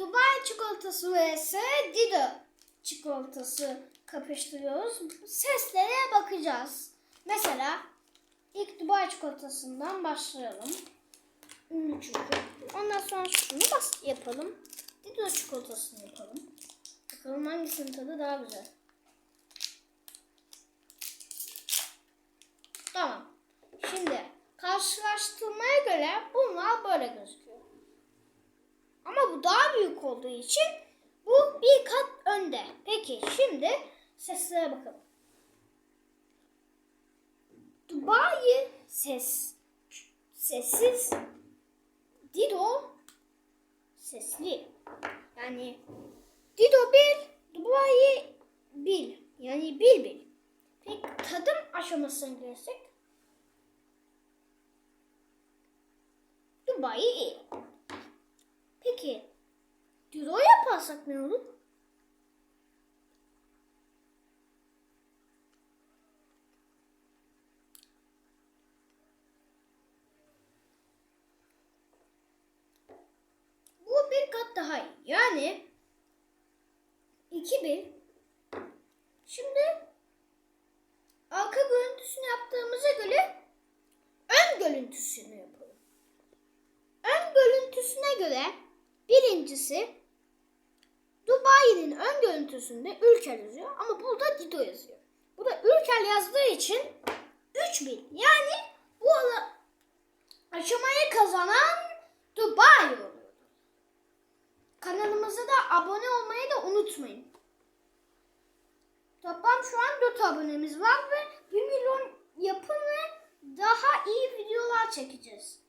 Dubai çikolatası vs Dido çikolatası kapıştırıyoruz. Seslere bakacağız. Mesela ilk Dubai çikolatasından başlayalım. Ünlü çünkü. Ondan sonra şunu bas yapalım. Dido çikolatasını yapalım. Bakalım hangisinin tadı daha güzel. Tamam. Şimdi karşılaştırmaya göre bunlar böyle gözüküyor. Daha büyük olduğu için bu bir kat önde. Peki şimdi seslere bakalım. Dubai ses sessiz. Dido sesli. Yani Dido bil, Dubai bil. Yani bil bil. Peki tadım aşamasına gelirsek Dubai iyi. Peki Dido yaparsak ne olur? Bu bir kat daha iyi. Yani 2000 Şimdi arka görüntüsünü yaptığımıza göre ön görüntüsünü yapalım. Ön görüntüsüne göre birincisi Dubai'nin ön görüntüsünde Ülker yazıyor ama burada Dido yazıyor. Burada Ülker yazdığı için 3000 yani bu aşamayı kazanan Dubai oluyor. Kanalımıza da abone olmayı da unutmayın. Toplam şu an 4 abonemiz var ve 1 milyon yapın ve daha iyi videolar çekeceğiz.